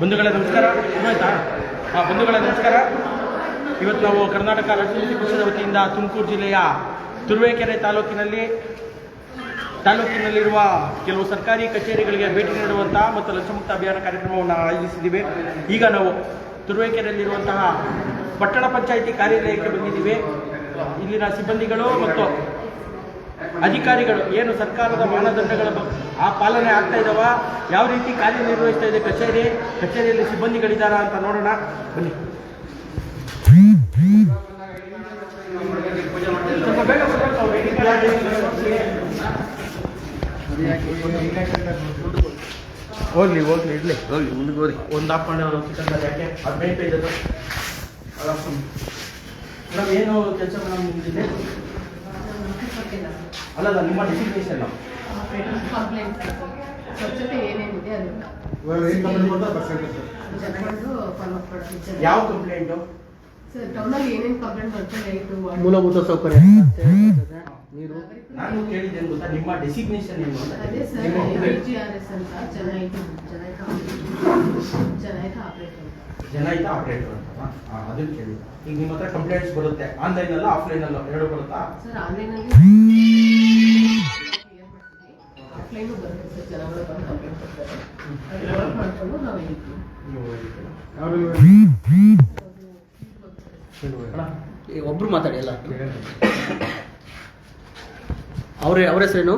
ಬಂಧುಗಳೇ ನಮಸ್ಕಾರ. ಆಯ್ತಾ ಆ, ಬಂಧುಗಳೇ ನಮಸ್ಕಾರ. ಇವತ್ತು ನಾವು ಕರ್ನಾಟಕ ರಾಜ್ಯ ಪಕ್ಷದ ವತಿಯಿಂದ ತುಮಕೂರು ಜಿಲ್ಲೆಯ ತುರುವೇಕೆರೆ ತಾಲೂಕಿನಲ್ಲಿ, ತಾಲೂಕಿನಲ್ಲಿರುವ ಕೆಲವು ಸರ್ಕಾರಿ ಕಚೇರಿಗಳಿಗೆ ಭೇಟಿ ನೀಡುವಂತಹ ಮತ್ತು ಲಂಚಮುಕ್ತ ಅಭಿಯಾನ ಕಾರ್ಯಕ್ರಮವನ್ನು ಆಯೋಜಿಸಿದ್ದೀವಿ. ಈಗ ನಾವು ತುರುವೇಕೆರೆಯಲ್ಲಿರುವಂತಹ ಪಟ್ಟಣ ಪಂಚಾಯಿತಿ ಕಾರ್ಯಾಲಯಕ್ಕೆ ಬಂದಿದ್ದೀವಿ. ಇಲ್ಲಿನ ಸಿಬ್ಬಂದಿಗಳು ಮತ್ತು ಅಧಿಕಾರಿಗಳು ಏನು ಸರ್ಕಾರದ ಮಾನದಂಡಗಳ ಆ ಪಾಲನೆ ಆಗ್ತಾ ಇದಾವ? ಯಾವ ರೀತಿ ಕಾರ್ಯನಿರ್ವಹಿಸ್ತಾ ಇದೆ ಕಚೇರಿ? ಕಚೇರಿಯಲ್ಲಿ ಸಿಬ್ಬಂದಿಗಳಿದ್ದಾರಾ ಅಂತ ನೋಡೋಣ. ಬನ್ನಿ. ಓಲಿ ಓಲಿ ಬರ್ಬೇಕು ಅವ್ರು. ಹೋಗ್ಲಿ ಹೋಗ್ಲಿ ಇಡ್ಲಿ ಹೋಗಿ ಮುಂದಕ್ಕೆ ಹೋಗಿ ಒಂದು ಮಾಡಿ ಅವ್ರು ಚಿಕನ್ ಯಾಕೆ? ಹದಿನೈದು ಪೇಜ್ ಅದು ಮೇಡಮ್ ಏನು ಕೆಲಸ ಮೇಡಮ್ ನಿಮ್ದಿದೆ ಅಲ್ಲಲ್ಲ ನಿಮ್ಮ ಡೆಸಿಗ್ನೇಷನ್ ಕಂಪ್ಲೇಂಟ್ ಸ್ವಚ್ಛತೆ ಏನೇನಿದೆ ಅದನ್ನ ಜನಗಳು ಫಾಲೋ ಮಾಡೋದು ಯಾವ ಕಂಪ್ಲೇಂಟು ಸರ್ ಟೌನಲ್ಲಿ ಏನೇನು ಕಂಪ್ಲೇಂಟ್ ಬರ್ತದೆ ಲೈಟು ಮೂಲಭೂತ ಸೌಕರ್ಯ ನೀರು? ನಾನು ಕೇಳಿದ್ದೇನೆ ಗೊತ್ತಾ? ನಿಮ್ಮ ಡೆಸಿಗ್ನೇಷನ್ ಏನು ಅಂತ ಅದೇ sir I. G R S ಅಂತ ಜನಹಿತ ಜನಹಿತ ಜನಹಿತ ಆಪರೇಟರ್. ಜನಾಯಿತ ಆಪರೇಟರ್ ಅಂತ. ಅದನ್ನ ಕೇಳಿ ಈಗ ನಿಮ್ಮ ಹತ್ರ ಕಂಪ್ಲೇಂಟ್ಸ್ ಬರುತ್ತೆ. ಆನ್ಲೈನ್ ಅಲ್ಲ ಆಫ್ಲೈನ್ ಅಲ್ಲ ಎರಡು ಬರುತ್ತಾ? ಸರ್ ಆನ್ಲೈನಲ್ಲಿ ಆಫ್ಲೈನು ಬರುತ್ತೆ ಸರ್ ಜನಗಳು ಬಂದು ಕಂಪ್ಲೇಂಟ್ ಕೊಡ್ತಾರೆ ಅದು ವರ್ಕ್ ಮಾಡ್ಕೊಂಡು ನಾವು ಹೇಳ್ತೀವಿ ಒಬ್ರು ಮಾತಾಡಿ ಎಲ್ಲ. ಅವ್ರ ಅವ್ರ ಹೆಸರೇನು?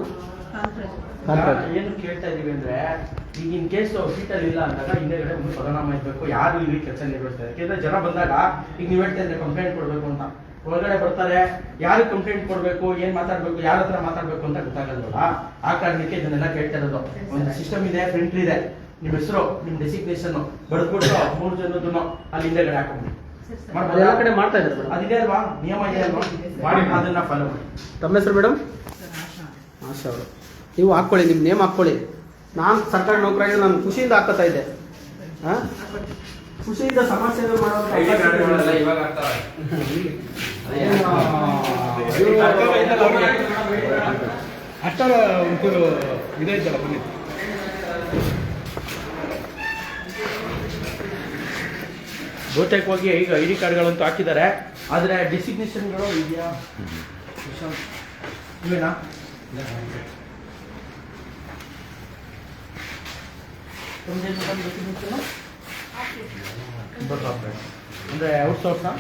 ಏನು ಕೇಳ್ತಾ ಇದೀವಿ ಅಂದ್ರೆ ಈಗ ಇನ್ ಕೇಸ್ ಸೀಟಲ್ಲಿ ಇಲ್ಲ ಅಂದಾಗ ಹಿಂದೆಗಡೆ ಒಂದು ಪರಿಣಾಮ ಇರಬೇಕು ಯಾರು ಇಲ್ಲಿ ಕೆಲಸ ನಿರ್ವಹಿಸ್ತಾರೆ? ಯಾಕೆಂದ್ರೆ ಜನ ಬಂದಾಗ ಈಗ ನೀವು ಹೇಳ್ತಾ ಇದ್ರೆ ಕಂಪ್ಲೇಂಟ್ ಕೊಡ್ಬೇಕು ಅಂತ. ಒಳಗಡೆ ಬರ್ತಾರೆ ಯಾರು ಕಂಪ್ಲೇಂಟ್ ಕೊಡ್ಬೇಕು ಏನ್ ಮಾತಾಡ್ಬೇಕು ಯಾರ ಹತ್ರ ಮಾತಾಡ್ಬೇಕು ಅಂತ ಗೊತ್ತಾಗಲ್ವಲ್ಲ? ಆ ಕಾರಣಕ್ಕೆ ಇದನ್ನೆಲ್ಲ ಕೇಳ್ತಾ ಇರೋದು. ಒಂದು ಸಿಸ್ಟಮ್ ಇದೆ ಪ್ರಿಂಟರ್ ಇದೆ. ನಿಮ್ಮ ಹೆಸರು ನಿಮ್ಮ ಡೆಸಿಗ್ನೇಷನ್ ಬರ್ದ್ಬಿಟ್ಟು ಮೂರು ಜನದನ್ನು ಅಲ್ಲಿ ಹಿಂದೆಗಡೆ ಹಾಕೊಂಡು ಎಲ್ಲ ಕಡೆ ಮಾಡ್ತಾ ಇದ್ದಾರೆ ಅದಿದೆ ಅಲ್ವಾ? ನಿಯಮ ಇದೆ ಅಲ್ವಾ? ಮಾಡಿ ಅದನ್ನ ಫಾಲೋ ಮಾಡಿ. ತಮ್ಮ ಹೆಸರು ಮೇಡಮ್? ಆಶಾ. ಅವರು. ನೀವು ಹಾಕ್ಕೊಳ್ಳಿ ನಿಮ್ಮ ನೇಮ್ ಹಾಕ್ಕೊಳ್ಳಿ ನಾನು ಸರ್ಕಾರಿ ನೌಕರಿ ನಾನು ಖುಷಿಯಿಂದ ಹಾಕೋತಾ ಇದ್ದೆ. ಖುಷಿಯಿಂದ ಸಮಸ್ಯೆ ಇವಾಗ ಅಷ್ಟರ ಒಂಚೂರು ಇದೈತಲ್ಲ ಬನ್ನಿ ಬಹುತೇಕವಾಗಿ ಈಗ ಐ ಡಿ ಕಾರ್ಡ್ಗಳಂತೂ ಹಾಕಿದ್ದಾರೆ. ಆದರೆ ಡೆಸಿಗ್ನೇಷನ್ಗಳು ಇದೆಯಾ? ಇವೇನಾ? ಅಂದರೆ ಔಟ್ಸೋರ್ಸಾ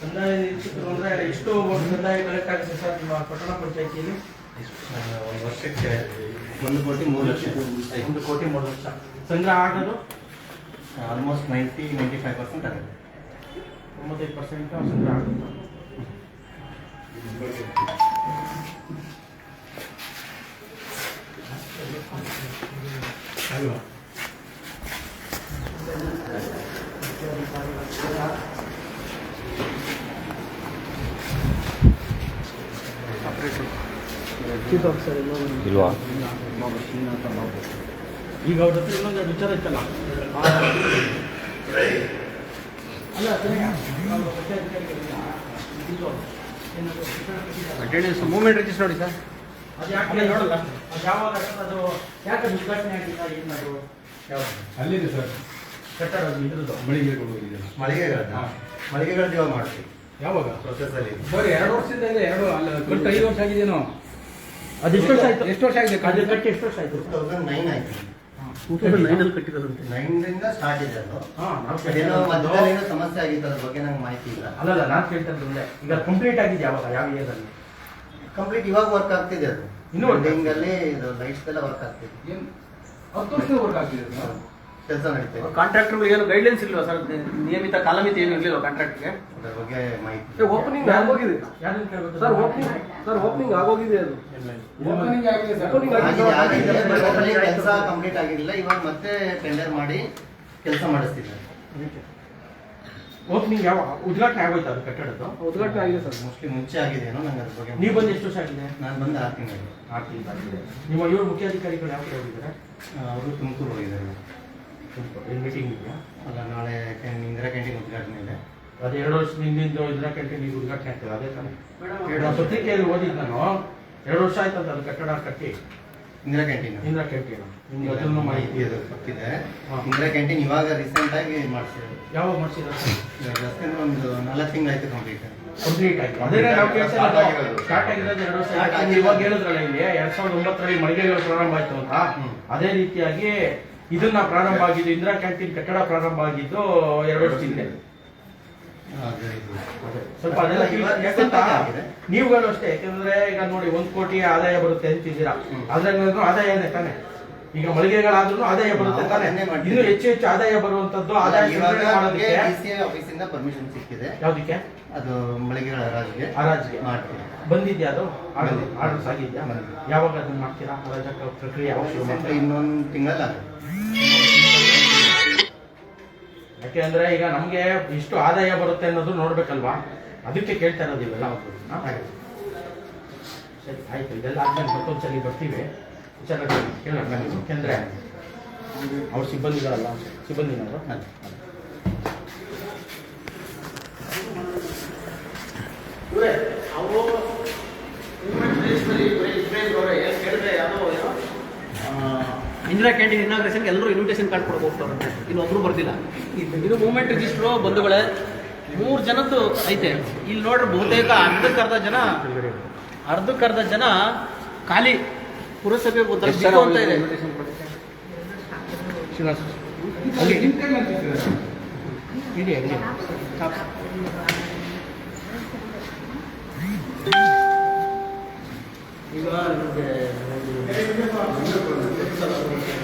ಕಂದಾಯ ನಿರೀಕ್ಷಕರು ಅಂದರೆ ಎಷ್ಟು ಕಂದಾಯ ಕಲೆಕ್ಟ್ ಸರ್ ನಿಮ್ಮ ಪಟ್ಟಣ ಪಂಚಾಯತಿಯಲ್ಲಿ. ಒಂದು ವರ್ಷಕ್ಕೆ ಒಂದು ಕೋಟಿ ಮೂರು ಲಕ್ಷ. ಒಂದು ಕೋಟಿ ಮೂರು ಲಕ್ಷ. ಸಂಗ್ರಹ ಆಗೋದು? Almost ninety ninety five percent ಆಗುತ್ತೆ. ತೊಂಬತ್ತೈದು ಪರ್ಸೆಂಟ್ ಸಂಗ್ರಹ ಆಗುತ್ತೆ. ಅಲ್ವಾ? ಇಲ್ವಾ? ಈಗ ಅವ್ರ ಹತ್ರ ಇನ್ನೊಂದು ವಿಚಾರ ಇತ್ತಲ್ಲ. ಅಟೆಂಡೆನ್ಸ್ ಮೂವ್ಮೆಂಟ್ ರಿಜಿಸ್ಟರ್ ನೋಡಿ ಸರ್. ಅದು ಯಾಕೆ ನೋಡಲ್ಲ. ಅದು ಯಾವಾಗ ಅದು ಯಾಕೆ ಉದ್ಘಾಟನೆ ಆಗಿಲ್ಲ ಏನದು ಯಾವಾಗ ಅಲ್ಲಿದೆ ಸರ್. ಕಟ್ಟಡ ಇದ್ರದ್ದು ಮಳಿಗೆಗಳು ಇದೆ ಮಳಿಗೆಗಳನ್ನ? ಮಳಿಗೆಗಳ ಜೀವ ಮಾಡ್ತೀವಿ ಯಾವಾಗ? ಪ್ರೊಸೆಸ್ ಅಲ್ಲಿ. ಬರೀ ಎರಡು ವರ್ಷದಿಂದ ಇದೆ ಎರಡು ಅಲ್ಲ ಕಟ್ಟು ಐದು ವರ್ಷ ಆಗಿದೆನೋ ಅದು ಎಷ್ಟು ವರ್ಷ ಆಯ್ತು? ಎಷ್ಟು ವರ್ಷ ಆಗಿದೆ ಅದು ಕಟ್ಟು? ಎಷ್ಟು ವರ್ಷ ಆಯ್ತು? ಟೂ ತೌಸಂಡ್ ನೈನ್ ಆಯ್ತು. ಟೂ ತೌಸಂಡ್ ನೈನಲ್ಲಿ ಕಟ್ಟಿರೋದಂತೆ. ನೈನ್ರಿಂದ ಸ್ಟಾರ್ಟ್ ಇದೆ ಅದು. ಏನೋ ಮಧ್ಯದಲ್ಲಿ ಏನೋ ಸಮಸ್ಯೆ ಆಗಿತ್ತು ಅದ್ರ ಬಗ್ಗೆ ನಂಗೆ ಮಾಹಿತಿ ಇಲ್ಲ. ಅಲ್ಲಲ್ಲ ನಾನು ಕೇಳ್ತಾ ಇರೋದು ಈಗ ಕಂಪ್ಲೀಟ್ ಆಗಿದೆ ಯಾವಾಗ? ಯಾವ ಇಯರಲ್ಲಿ ಕಂಪ್ಲೀಟ್ ಇವಾಗ ವರ್ಕ್ ಆಗ್ತಿದೆ ಅದು. ಇನ್ನೂ ಅಲ್ಲಿ ಇದು ಲೈಟ್ಸ್ ಎಲ್ಲ ವರ್ಕ್ ಆಗ್ತಿದೆ. ಏನ್? ಹತ್ತು ವರ್ಷದ ವರ್ಕ್ ಆಗ್ತಿದೆ ಕೆಲಸ ನಡೀತಿದೆ ಕಾಂಟ್ರಾಕ್ಟರ್ಗಳಿಗೆ ಏನು ಗೈಡ್ಲೈನ್ಸ್ ಇಲ್ವಾ ಸರ್ ನಿಯಮಿತ ಕಾಲಮಿತಿ ಏನು ಇರಲಿಲ್ಲ ಕಾಂಟ್ರಾಕ್ಟ್ಗೆ ಅದ್ರ ಬಗ್ಗೆ ಮಾಹಿತಿ ಓಪನಿಂಗ್ ಆಗೋಗಿದೆ. ಸರ್ ಓಪನಿಂಗ್ ಸರ್ ಓಪನಿಂಗ್ ಆಗೋಗಿದೆ ಅದು. ಓಪನಿಂಗ್ ಆಗಿದೆ ಸರ್ ಆಗಿದೆ. ಆಗಿದೆ ಆಗಿದೆ. ಕೆಲಸ ಕಂಪ್ಲೀಟ್ ಆಗಿರಲಿಲ್ಲ ಇವಾಗ ಮತ್ತೆ ಟೆಂಡರ್ ಮಾಡಿ ಕೆಲಸ ಮಾಡಿಸ್ತಿದ್ದಾರೆ. ಓಪನಿಂಗ್ ಯಾವ ಉದ್ಘಾಟನೆ ಆಗೋಯ್ತು ಅದು ಕಟ್ಟಡದ್ದು? ಉದ್ಘಾಟನೆ ಆಗಿದೆ ಸರ್ ಮೋಸ್ಟ್ಲಿ ಮುಂಚೆ ಆಗಿದೆಯೋ ನಂಗೆ ಅದ್ರ ಬಗ್ಗೆ ನೀವು ಬಂದು ಎಷ್ಟು ವರ್ಷ ಆಗಿದೆ? ನಾನು ಬಂದು ಆರು ತಿಂಗಳು ಆರು ತಿಂಗಳಾಗಿದೆ. ನಿಮ್ಮ ಇವರು ಮುಖ್ಯಾಧಿಕಾರಿಗಳು ಯಾವ ಕಡೆ ಹೋಗಿದ್ದಾರೆ? ಅವರು ತುಮಕೂರು ಹೋಗಿದ್ದಾರೆ. ಏನು ಮೀಟಿಂಗ್ ಇದೆಯಾ? ಅಲ್ಲ ನಾಳೆ ಕ್ಯಾನ್- ಇಂದಿರಾ ಕ್ಯಾಂಟೀನ್ ಉದ್ಘಾಟನೆ ಇದೆ. ಅದು ಎರಡು ವರ್ಷದ ಹಿಂದಿಂದ ಕ್ಯಾಂಟೀನ್ ಈಗ ಉದ್ಘಾಟನೆ ಆಗ್ತದೆ ಅದೇ ತಾನೇ. ಎರಡು ಪತ್ರಿಕೆಯಲ್ಲಿ ಓದಿದ್ದು ನಾನು. ಎರಡು ವರ್ಷ ಆಯ್ತಂತ ಅದು ಕಟ್ಟಡ ಕಟ್ಟಿ. ಇಂದಿರಾ ಕ್ಯಾಂಟೀನ್ ಇಂದಿರಾ ಕ್ಯಾಂಟೀನ್ ನಿಮ್ಗೆ ಅದನ್ನು ಮಾಹಿತಿ ಅದು ಗೊತ್ತಿದೆ. ಇಂದಿರಾ ಕ್ಯಾಂಟೀನ್ ಇವಾಗ ರೀಸೆಂಟ್ ಆಗಿ ಮಾಡಿಸಿದ್ರು ಯಾವಾಗ ಮಾಡಿಸಿದ್ರೆ ಒಂದು ನಾಲ್ಕು ತಿಂಗಳಾಯ್ತು ಕಂಪ್ಲೀಟ್ ಕಂಪ್ಲೀಟ್ ಆಯ್ತು. ಅದೇ ನಾವು ಕೆಲಸ ಸ್ಟಾರ್ಟ್ ಆಗಿರೋದು ಎರಡು ವರ್ಷ ಆಯ್ತು. ಇವಾಗ ಹೇಳಿದ್ರಲ್ಲ ಇಲ್ಲಿ ಎರಡ್ ಸಾವಿರದ ಒಂಬತ್ತರಲ್ಲಿ ಮಳಿಗೆಗಳು ಪ್ರಾರಂಭ ಆಯ್ತು ಅಂತ. ಅದೇ ರೀತಿಯಾಗಿ ಇದನ್ನ ಪ್ರಾರಂಭ ಆಗಿದ್ದು ಇಂದಿರಾ ಕ್ಯಾಂಟೀನ್ ಕಟ್ಟಡ ಪ್ರಾರಂಭ ಆಗಿದ್ದು ಎರಡು ವರ್ಷ ಹಿಂದೆ. ಸ್ವಲ್ಪ ಅದೆಲ್ಲ ನೀವುಗಳು ಅಷ್ಟೇ ಯಾಕಂದ್ರೆ ಈಗ ನೋಡಿ ಒಂದ್ ಕೋಟಿ ಆದಾಯ ಬರುತ್ತೆ ಅಂತಿದ್ದೀರಾ. ಅದ್ರಾಗ ಆದಾಯನೇ ತಾನೆ. ಈಗ ಮಳಿಗೆಗಳಾದ್ರೂ ಆದಾಯ ಬರುತ್ತೆ ತಾನೆ. ಇನ್ನು ಹೆಚ್ಚು ಹೆಚ್ಚು ಆದಾಯ ಬರುವಂತದ್ದು ಆದಾಯ ಆಫೀಸಿಂದ ಪರ್ಮಿಷನ್ ಸಿಕ್ಕಿದೆ. ಯಾವ್ದಕ್ಕೆ? ಅದು ಮಳಿಗೆಗಳ ಹರಾಜಿಗೆ. ಹರಾಜಿಗೆ. ಮಾಡ್ತೀವಿ. ಬಂದಿದ್ಯಾ ಅದು. ಆರ್ಡರ್ಸ್ ಆಗಿದ್ಯಾ ಯಾವಾಗ ಅದನ್ನ ಮಾಡ್ತೀರಾ? ಹರಾಜಕ ಪ್ರಕ್ರಿಯೆ ಇನ್ನೊಂದು ತಿಂಗಳಲ್ಲ ಯಾಕೆ ಅಂದ್ರೆ ಈಗ ನಮ್ಗೆ ಇಷ್ಟು ಆದಾಯ ಬರುತ್ತೆ ಅನ್ನೋದು ನೋಡ್ಬೇಕಲ್ವಾ? ಅದಕ್ಕೆ ಕೇಳ್ತಾ ಇರೋದು ಇವೆಲ್ಲ. ಸರಿ, ಆಯ್ತು. ಇದೆಲ್ಲ ಆದ್ಮೇಲೆ ಮತ್ತೊಂದ್ಸಲಿ ಬರ್ತೀವಿ. ವಿಚಾರ ಕೇಳೋಣ ಯಾಕೆಂದ್ರೆ ಅವ್ರ ಸಿಬ್ಬಂದಿಗಳಲ್ಲ, ಸಿಬ್ಬಂದಿನವರು ಅದೇ. ಇಂದಿರಾ ಕ್ಯಾಂಟೀನ್ ಇನಾಗ್ರೇಷನ್ಗೆ ಎಲ್ಲರೂ ಇನ್ವಿಟೇಷನ್ ಕಾರ್ಡ್ ಕೊಡಕ್ಕೆ ಹೋಗ್ತಾರಂತೆ. ಇನ್ನು ಒಬ್ರು ಬರ್ತಿಲ್ಲ ಇದು ಮೂವ್ಮೆಂಟ್ ರಿಜಿಸ್ಟ್ರು ಬಂಧುಗಳೇ ಮೂರು ಜನದ್ದು ಐತೆ. ಇಲ್ಲಿ ನೋಡ್ರಿ ಬಹುತೇಕ ಅರ್ಧಕ್ಕರ್ಧ ಜನ ಅರ್ಧಕ್ಕರ್ಧ ಜನ ಖಾಲಿ ಪುರಸಭೆ ಈಗ ಅಂತ ಇದೆ. ಇಡಿ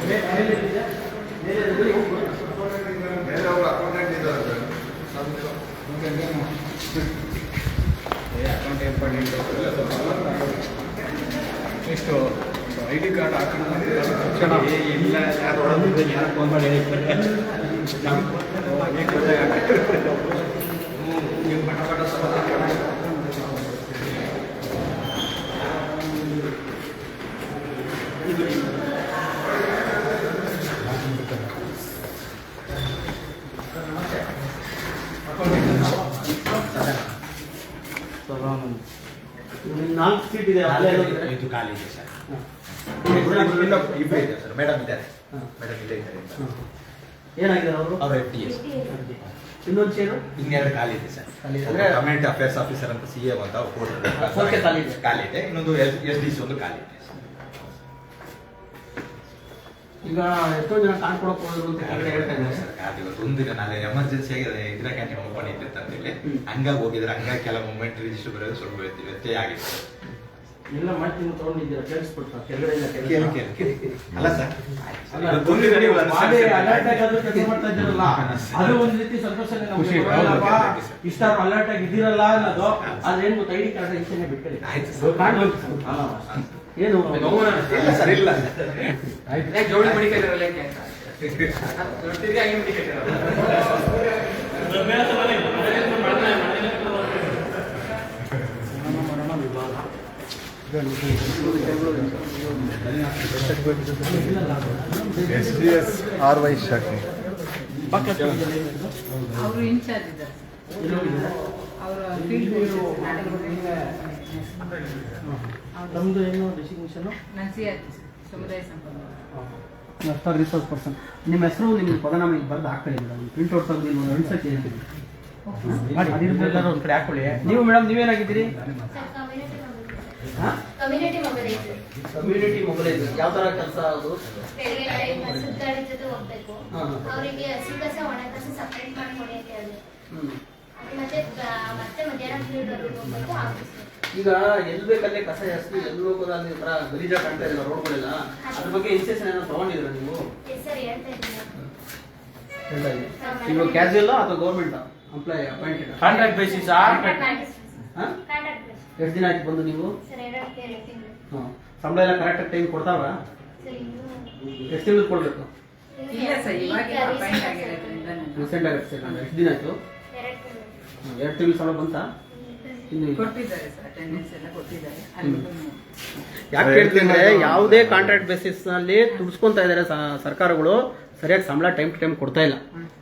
ಇಡಿ ಈಗ ನಿಮ್ಗೆ ಎಷ್ಟು ಐ ಡಿ ಕಾರ್ಡ್ ಹಾಕೋಣ ಇಲ್ಲ ಫೋನ್ ಮಾಡಿ ನಿಮ್ಗೆ ನಾಲ್ಕು ಸೀಟ್ ಇದೆ ಅಲ್ಲೇ ಇದು ಖಾಲಿ ಇದೆ ಸರ್. ಇಬ್ಬರು ಇದೆ ಸರ್. ಮೇಡಮ್ ಇದ್ದಾರೆ. ಮೇಡಮ್ ಇಲ್ಲೇ ಇದ್ದಾರೆ ಹಾ. ಏನಾಗಿದೆ ಅವರು? ಅವ್ರ ಎಫ್ ಟಿ ಎಸ್ ಇನ್ನೊಂದು ಚೇರು ಇನ್ನೆರಡು ಖಾಲಿ ಇದೆ ಸರ್. ಅಂದ್ರೆ- ಕಮ್ಯುನಿಟಿ ಅಫೇರ್ಸ್ ಆಫೀಸರ್ ಅಂತ ಸಿ ಎಂ ಅಂತ ಓಕೆ, ಖಾಲಿ ಇದೆ. ಖಾಲಿ ಇದೆ. ಇನ್ನೊಂದು ಎಸ್ ಡಿ ಸಿ ಒಂದು ಖಾಲಿ ಇದೆ ಈಗ ಎಷ್ಟೋ ಜನ ಕೊಡಕ್ಕೆ ಹೋದ್ರು ಅಂತ ಹೇಳ್ತಾ ಇದ್ದಾರೆ. ಸರ್. ಇವತ್ತು ಒಂದಿನ ನಾಳೆ ಎಮರ್ಜೆನ್ಸಿ ಆಗಿದೆ ಇದ್ರ ಕ್ಯಾಂಟೀನ್ ಓಪನ್ ಇದ್ದಿತ್ತು ಅಂತ ಹೇಳಿ ಹಂಗಾಗಿ ಹೋಗಿದ್ರೆ ಹಂಗಾಗಿ ಕೆಲ ಮೂಮೆಂಟ್ ರಿಜಿಸ್ಟರ್ ಬರೋದು ಸ್ವಲ್ಪ ವ್ಯತ್ಯ- ವ್ಯತ್ಯಯ ಆಗಿದೆ. ಎಲ್ಲ ಮಾಡ್ತೀನಿ ತಗೊಂಡಿದ್ದೀರಾ? ಕೇಳಿಸ್ಬಿಡ್ತಾ ಕೆಳಗಡೆ ಇಲ್ಲ ಕೇಳಿ ಕೆಳಗಡೆ? ಕೇಳಿ ಕೇಳಿ ಅಲ್ಲ ಸರ್ ಅಲ್ಲ, ನೀವು alert ಕೆಲಸ ಮಾಡ್ತಾ ಇದ್ದೀರಲ್ಲ? ಅದು ಒಂದ್ ರೀತಿ ಸಂತೋಷನೇ ನಮ್ಗೆ. ಖುಷಿ. ಹೌದು. ಇಷ್ಟಾದ್ರು ಅನ್ನೋದು ಆದ್ರೆ ಏನು ಐಡಿ ಕಾರ್ಡ್ ಈಚೆನೆ ಬಿಟ್ಕೊಳ್ಳಿ ಆಯ್ತು ಸರ್. ಕಾರ್ಡ್ ಏನು? ಇಲ್ಲ ಸರ್ ಇಲ್ಲ. ಜೋಡಿ ಮಡಿಕೈತಾರಲ್ಲ S D S R Y ಶಾಖೆ ಅವರು ಇನ್ಚಾರ್ಜ್ ಇದ್ದಾರೆ. ಅವರ ಫೀಲ್ಡ್ ನಮ್ದು ಏನು ಡೆಸಿಗ್ನೇಷನ್ ನಾನು ಸಿ ಆರ್ ಸಮುದಾಯ ಸಂಪರ್ಕ ಕ್ಲಸ್ಟರ್ ರಿಸೋರ್ಸ್ ಪರ್ಸನ್ ನಿಮ್ಮ ಹೆಸರು ನಿಮ್ಮ ಪದನಾಮ ಇಲ್ಲಿ ಬರ್ದು ಹಾಕೊಳ್ಳಿ ಮೇಡಮ್. ಪ್ರಿಂಟ್ ಔಟ್ ತೆಗೆದು ನೀವು ಒಂದು ಅನ್ಸಕ್ಕೆ ಒಂದ್ ಕಡೆ ಹಾಕೊಳ್ಳಿ. ನೀವು ಮೇಡಮ್ ನೀವೇನಾಗಿದ್ದೀರಿ? ಕಮ್ಯುನಿಟಿ ಮೊಬೈಲೈಸರ್ ಕಮ್ಯುನಿಟಿ ಮೊಬೈಲೈಸರ್ ಯಾವ ಥರ ಕೆಲಸ ಅದು? ಗಾಡಿ ಜೊತೆ ಹೋಗ್ಬೇಕು. ಅವರಿಗೆ ಹಸಿ ಕಸ ಒಣ ಕಸ ಸಪ್ರೇಟ್ ಮಾಡ್ಕೊಡಿ ಅಂತ ಹೇಳಿದೆ ಹ್ಮ್. ಮತ್ತೆ ಮತ್ತೆ ಮಧ್ಯಾಹ್ನ ಫೀಲ್ಡ್ ಹೋಗ್ಬೇಕು ಆಫೀಸ್ ಈಗ ಎಲ್ಲಿ ಬೇಕಲ್ಲೇ ಕಸ ಜಾಸ್ತಿ ಎಲ್ಲಿ ಹೋಗೋದಲ್ಲಿ ಈ ಒಂಥರ ಗಲೀಜಾಗಿ ಕಾಣ್ತಾ ಇದೆ ರೋಡ್ಗಳೆಲ್ಲ? ಅದ್ರ ಬಗ್ಗೆ ಇನ್ಸೆಷನ್ ಏನೋ ತಗೊಂಡಿದ್ರ ನೀವು? ಎಸ್ ಸರ್ ಹೇಳ್ತಾ ಇದ್ದೀವಿ ನೀವು ಕ್ಯಾಶುಯಲ್ ಅಥವಾ government employee appointed contract basis ಎಷ್ಟು ದಿನ ಆಯ್ತು ಬಂದು ನೀವು? ಸರ್ ಹಾಂ. ಸಂಬಳ ಎಲ್ಲ ಕರೆಕ್ಟಾಗಿ ಟೈಮ್ ಕೊಡ್ತಾವಾ ಸರ್ ಇನ್ನು ಎಷ್ಟು ತಿಂಗಳು ಕೊಡಬೇಕು? ಸರ್ ನಾನು ರೀಸೆಂಟ್ ಆಗಿ ಎಷ್ಟು ದಿನ ಆಯಿತು? ಎರಡು ತಿಂಗಳು. ಸಂಬಳ ಬಂತಾ? ಇನ್ನು ಇಲ್ಲ. ಸರ್ ಅಟೆಂಡೆನ್ಸ್ ಎಲ್ಲ ಕೊಟ್ಟಿದ್ದಾರೆ. ಯಾಕೆ ಹೇಳ್ತೀನಿ ಅಂದ್ರೆ ಯಾವುದೇ ಕಾಂಟ್ರಾಕ್ಟ್ ಬೇಸಿಸ್ನಲ್ಲಿ ತುಡ್ಸ್ಕೊಂತ ಇದ್ದಾರೆ ಸರ್ಕಾರಗಳು. ಸರಿಯಾಗಿ ಸಂಬಳ ಟೈಮ್ ಟು ಟೈಮ್ ಕೊಡ್ತಾ ಇಲ್ಲ.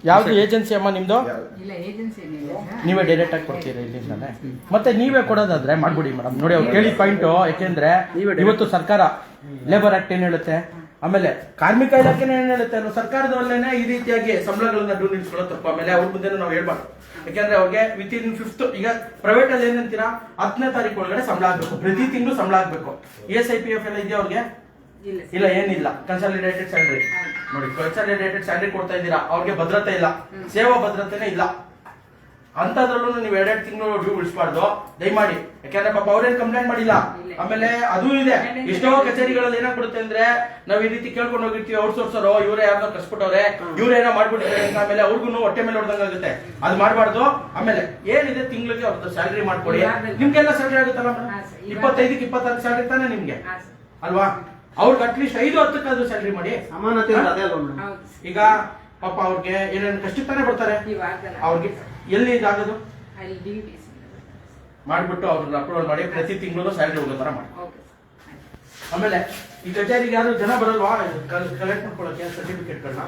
ಯಾವ್ದು ಏಜೆನ್ಸಿ ಅಮ್ಮ ನಿಮ್ದು? ಇಲ್ಲ ಏಜೆನ್ಸಿ ಏನಿಲ್ಲ. ಸರ್ ನೀವೇ ಡೈರೆಕ್ಟ್ ಆಗಿ ಕೊಡ್ತೀರಾ ಇಲ್ಲಿಂದಾನೆ ಮತ್ತೆ ನೀವೇ ಕೊಡೋದಾದ್ರೆ ಮಾಡ್ಬಿಡಿ ಮೇಡಮ್ ನೋಡಿ ಅವ್ರು ಕೇಳಿ ಪಾಯಿಂಟ್ ಯಾಕೆಂದ್ರೆ ನೀವೇ direct- ಇವತ್ತು ಸರ್ಕಾರ ಲೇಬರ್ ಆಕ್ಟ್ ಏನ್ ಹೇಳುತ್ತೆ? ಆಮೇಲೆ ಕಾರ್ಮಿಕ ಇಲಾಖೆ ಏನ್ ಹೇಳುತ್ತೆ ಅನ್ನೋ ಸರ್ಕಾರದವಲ್ಲೇನೆ ಈ ರೀತಿಯಾಗಿ ಸಂಬಳಗಳನ್ನ ಡ್ಯೂ ನಿಲ್ಸ್ಕೊಳ್ಳೋ ತಪ್ಪು. ಆಮೇಲೆ ಅವ್ರ ಮುಂದೆ ನಾವು ಹೇಳ್ಬಾರ್ದು. ಯಾಕೆಂದ್ರೆ ಅವ್ರಿಗೆ ವಿತ್ ಇನ್ ಫಿಫ್ತ್ ಈಗ ಪ್ರೈವೇಟ್ ಅಲ್ಲಿ ಏನಂತೀರಾ ಹತ್ತನೇ ತಾರೀಕು ಒಳಗಡೆ ಸಂಬಳ ಆಗ್ಬೇಕು. ಪ್ರತಿ ತಿಂಗಳು ಸಂಬಳ ಆಗ್ಬೇಕು. ಎಸ್ ಐ ಪಿ ಎಫ್ ಎಲ್ಲ ಇದೆಯಾ ಅವ್ರಿಗೆ? ಇಲ್ಲ ಏನಿಲ್ಲ. ಕನ್ಸಾಲಿಡೇಟೆಡ್ ಸ್ಯಾಲ್ರಿ ನೋಡಿ ಕನ್ಸಾಲಿಡೇಟೆಡ್ ಸ್ಯಾಲ್ರಿ ಕೊಡ್ತಾ ಇದ್ದೀರಾ? ಅವ್ರಿಗೆ ಭದ್ರತೆ ಇಲ್ಲ. ಸೇವಾ ಭದ್ರತೆನೇ ಇಲ್ಲ. ಅಂತದ್ರಲ್ಲೂ ನೀವು ಎರಡೆರಡು ತಿಂಗಳು ಡ್ಯೂ ಉಳಿಸಬಾರ್ದು. ದಯಮಾಡಿ. ಯಾಕಂದ್ರೆ ಪಾಪ ಅವ್ರೇನ್ ಕಂಪ್ಲೇಂಟ್ ಮಾಡಿಲ್ಲ? ಆಮೇಲೆ ಅದು ಇದೆ. ಎಷ್ಟೋ ಕಚೇರಿಗಳಲ್ಲಿ ಏನಾಗ್ಬಿಡುತ್ತೆ ಅಂದ್ರೆ ನಾವ್ ಈ ರೀತಿ ಕೇಳ್ಕೊಂಡು ಹೋಗಿರ್ತೀವಿ ಔಟ್ ಸೋರ್ಸರ್ ಇವ್ರೇ ಯಾರನ್ನ ಕಸ್ಬಿಟ್ಟವ್ರೆ ಇವ್ರೇನೋ ಮಾಡ್ಬಿಟ್ಟಿದ್ದಾರೆ ಅಂತ ಆಮೇಲೆ ಅವ್ರಿಗೂ ಹೊಟ್ಟೆ ಮೇಲೆ ಹೊಡೆದಂಗಾಗುತ್ತೆ ಅದು ಮಾಡ್ಬಾರ್ದು. ಆಮೇಲೆ ಏನಿದೆ ತಿಂಗಳಿಗೆ ಅವ್ರದ್ದು ಸ್ಯಾಲರಿ ಮಾಡ್ಕೊಡಿ. ನಿಮ್ಗೆಲ್ಲ ಸ್ಯಾಲರಿ ಆಗುತ್ತಲ್ಲ ಇಪ್ಪತ್ತೈದಕ್ಕೆ ಇಪ್ಪತ್ತಾರು ಸ್ಯಾಲರಿ ತಾನೇ ನಿಮ್ಗೆ? ಅಲ್ವಾ? ಅವ್ರಿಗೆ ಅಟ್ಲೀಸ್ಟ್ ಐದು ಹತ್ತಕ್ಕಾದ್ರೂ ಸ್ಯಾಲ್ರಿ ಮಾಡಿ. ಸಮಾನತೆ ಅದೇ ಅಲ್ವಾ ಈಗ ಪಾಪ ಅವ್ರಿಗೆ ಏನೇನು ಕಷ್ಟಕ್ಕೆ ತಾನೇ ಬರ್ತಾರೆ? ಅವ್ರಿಗೆ ಎಲ್ಲಿ ಇದಾಗೋದು ಮಾಡ್ಬಿಟ್ಟು ಅವ್ರನ್ನ ಅಪ್ರೂವಲ್ ಮಾಡಿ ಪ್ರತಿ ತಿಂಗಳು ಸ್ಯಾಲ್ರಿ ಹೋಗೋ ತರ ಮಾಡಿ ಓಕೆ ಆಮೇಲೆ ಈ ಕಚೇರಿಗೆ ಯಾರು ಜನ ಬರಲ್ವಾ? ಕಲೆಕ್ಟ್ ಮಾಡ್ಕೊಳಕ್ಕೆ ಸರ್ಟಿಫಿಕೇಟ್ಗಳನ್ನ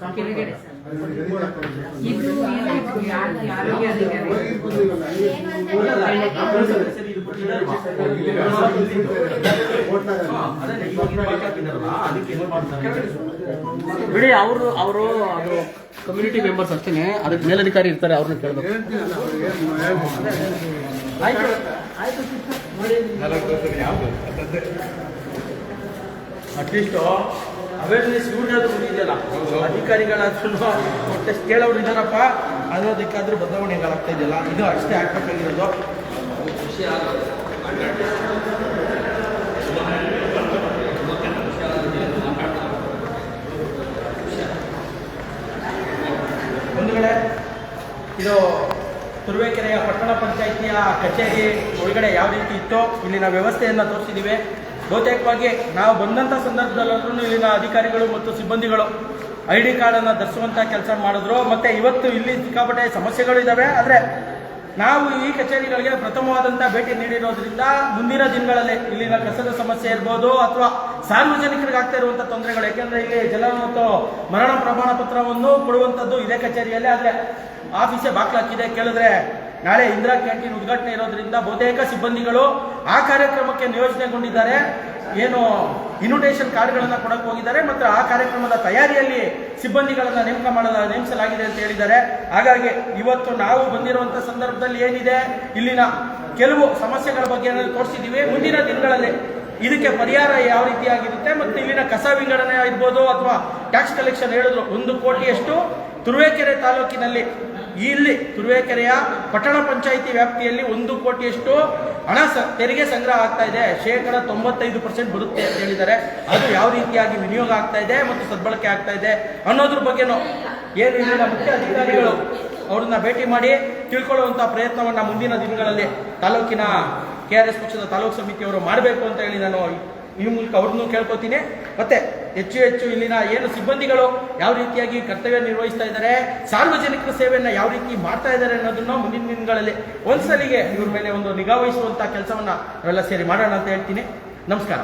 ಸರ್ಟಿಫಿಕೇಟ್ ಬಿಡಿ, ಅವರು ಅವರು, ಅದು ಕಮ್ಯುನಿಟಿ ಮೆಂಬರ್ಸ್ ಅಷ್ಟೇ ಅದಕ್ಕೆ ಮೇಲಧಿಕಾರಿ ಇರ್ತಾರೆ, ಅವ್ರನ್ನ ಕೇಳಬೇಕು. ಆಯ್ತು. ಆಯ್ತು ಅಟ್ಲೀಸ್ಟ್ ಅವೇರ್ನೆಸ್ ಇವ್ರಿಗಾದ್ರೂ ಬಂದಿದೆಯಲ್ಲ ಅಧಿಕಾರಿಗಳಾದ್ರೂ ಮತ್ತೆ ಕೇಳೋರು ಇದಾರಪ್ಪ ಅನ್ನೋದಕ್ಕಾದ್ರೂ ಬದಲಾವಣೆಗಳಾಗ್ತಾ ಇದೆಯಲ್ಲ? ಇದು ಅಷ್ಟೇ ಆಗ್ಬೇಕಾಗಿರೋದು ಒಂದು ಕಡೆ ಇದು ತುರುವೇಕೆರೆಯ ಪಟ್ಟಣ ಪಂಚಾಯಿತಿಯ ಕಚೇರಿ ಒಳಗಡೆ ಯಾವ ರೀತಿ ಇತ್ತೋ, ಇಲ್ಲಿನ ವ್ಯವಸ್ಥೆಯನ್ನು ತೋರಿಸಿದ್ದೀವಿ. ಬಹುತೇಕವಾಗಿ ನಾವು ಬಂದಂಥ ಸಂದರ್ಭದಲ್ಲೂ ಇಲ್ಲಿನ ಅಧಿಕಾರಿಗಳು ಮತ್ತು ಸಿಬ್ಬಂದಿಗಳು ಐ ಡಿ ಕಾರ್ಡನ್ನು ಧರಿಸುವಂಥ ಕೆಲಸ ಮಾಡಿದ್ರು. ಮತ್ತು ಇವತ್ತು ಇಲ್ಲಿ ಸಿಕ್ಕಾಪಟ್ಟೆ ಸಮಸ್ಯೆಗಳು ಇದ್ದಾವೆ ಆದರೆ ನಾವು ಈ ಕಚೇರಿಗಳಿಗೆ ಪ್ರಥಮವಾದಂಥ ಭೇಟಿ ನೀಡಿರೋದ್ರಿಂದ ಮುಂದಿನ ದಿನಗಳಲ್ಲಿ ಇಲ್ಲಿನ ಕಸದ ಸಮಸ್ಯೆ ಇರ್ಬೋದು ಅಥವಾ ಸಾರ್ವಜನಿಕರಿಗೆ ಆಗ್ತಾ ಇರುವಂಥ ತೊಂದರೆಗಳು. ಯಾಕೆಂದರೆ ಇಲ್ಲಿ ಜಲ ಮತ್ತು ಮರಣ ಪ್ರಮಾಣ ಪತ್ರವನ್ನು ಕೊಡುವಂಥದ್ದು ಇದೇ ಕಚೇರಿಯಲ್ಲಿ. ಆದರೆ ಆಫೀಸೇ ಬಾಕ್ಲಾಕಿದೆ. ಕೇಳಿದ್ರೆ ನಾಳೆ ಇಂದಿರಾ ಕ್ಯಾಂಟೀನ್ ಉದ್ಘಾಟನೆ ಇರೋದ್ರಿಂದ ಬಹುತೇಕ ಸಿಬ್ಬಂದಿಗಳು ಆ ಕಾರ್ಯಕ್ರಮಕ್ಕೆ ನಿಯೋಜನೆಗೊಂಡಿದ್ದಾರೆ. ಏನು ಇನ್ವಿಟೇಷನ್ ಕಾರ್ಡ್ಗಳನ್ನು ಕೊಡಕ್ಕೆ ಹೋಗಿದ್ದಾರೆ ಮತ್ತು ಆ ಕಾರ್ಯಕ್ರಮದ ತಯಾರಿಯಲ್ಲಿ ಸಿಬ್ಬಂದಿಗಳನ್ನು ನೇಮಕ ಮಾಡಲ ನೇಮಿಸಲಾಗಿದೆ ಅಂತ ಹೇಳಿದ್ದಾರೆ. ಹಾಗಾಗಿ ಇವತ್ತು ನಾವು ಬಂದಿರುವಂಥ ಸಂದರ್ಭದಲ್ಲಿ ಏನಿದೆ? ಇಲ್ಲಿನ ಕೆಲವು ಸಮಸ್ಯೆಗಳ ಬಗ್ಗೆ ತೋರಿಸಿದ್ದೀವಿ. ಮುಂದಿನ ದಿನಗಳಲ್ಲಿ ಇದಕ್ಕೆ ಪರಿಹಾರ ಯಾವ ರೀತಿಯಾಗಿರುತ್ತೆ ಮತ್ತು ಇಲ್ಲಿನ ಕಸ ವಿಂಗಡಣೆ ಇರ್ಬೋದು ಅಥವಾ ಟ್ಯಾಕ್ಸ್ ಕಲೆಕ್ಷನ್ ಹೇಳಿದ್ರು ಒಂದು ಕೋಟಿಯಷ್ಟು ತುರುವೇಕೆರೆ ತಾಲೂಕಿನಲ್ಲಿ ಇಲ್ಲಿ ತುರುವೇಕೆರೆಯ ಪಟ್ಟಣ ಪಂಚಾಯಿತಿ ವ್ಯಾಪ್ತಿಯಲ್ಲಿ ಒಂದು ಕೋಟಿಯಷ್ಟು ಹಣ ತೆರಿಗೆ ಸಂಗ್ರಹ ಆಗ್ತಾ ಇದೆ. ಶೇಕಡ ತೊಂಬತ್ತೈದು ಪರ್ಸೆಂಟ್ ಬರುತ್ತೆ ಅಂತ ಹೇಳಿದ್ದಾರೆ. ಅದು ಯಾವ ರೀತಿಯಾಗಿ ವಿನಿಯೋಗ ಆಗ್ತಾ ಇದೆ ಮತ್ತು ಸದ್ಬಳಕೆ ಆಗ್ತಾ ಇದೆ ಅನ್ನೋದ್ರ ಬಗ್ಗೆನೂ ಏನು ಇಲ್ಲಿನ ಮುಖ್ಯ ಅಧಿಕಾರಿಗಳು ಅವ್ರನ್ನ ಭೇಟಿ ಮಾಡಿ ತಿಳ್ಕೊಳ್ಳುವಂಥ ಪ್ರಯತ್ನವನ್ನ ಮುಂದಿನ ದಿನಗಳಲ್ಲಿ ತಾಲೂಕಿನ ಕೆ ಆರ್ ಎಸ್ ಪಕ್ಷದ ತಾಲೂಕು ಸಮಿತಿಯವರು ಮಾಡಬೇಕು ಅಂತ ಹೇಳಿ ನಾನು ಈ ಮೂಲಕ ಅವ್ರನ್ನೂ ಕೇಳ್ಕೊತೀನಿ. ಮತ್ತೆ ಹೆಚ್ಚು ಹೆಚ್ಚು ಇಲ್ಲಿನ ಏನು ಸಿಬ್ಬಂದಿಗಳು ಯಾವ ರೀತಿಯಾಗಿ ಕರ್ತವ್ಯ ನಿರ್ವಹಿಸ್ತಾ ಇದ್ದಾರೆ, ಸಾರ್ವಜನಿಕರ ಸೇವೆಯನ್ನು ಯಾವ ರೀತಿ ಮಾಡ್ತಾ ಇದ್ದಾರೆ ಅನ್ನೋದನ್ನ ಮುಂದಿನ ದಿನಗಳಲ್ಲಿ ಒಂದ್ಸಲಿಗೆ ಇವ್ರ ಮೇಲೆ ಒಂದು ನಿಗಾ ವಹಿಸುವಂತಹ ಕೆಲಸವನ್ನ ನಾವೆಲ್ಲ ಸೇರಿ ಮಾಡೋಣ ಅಂತ ಹೇಳ್ತೀನಿ. ನಮಸ್ಕಾರ.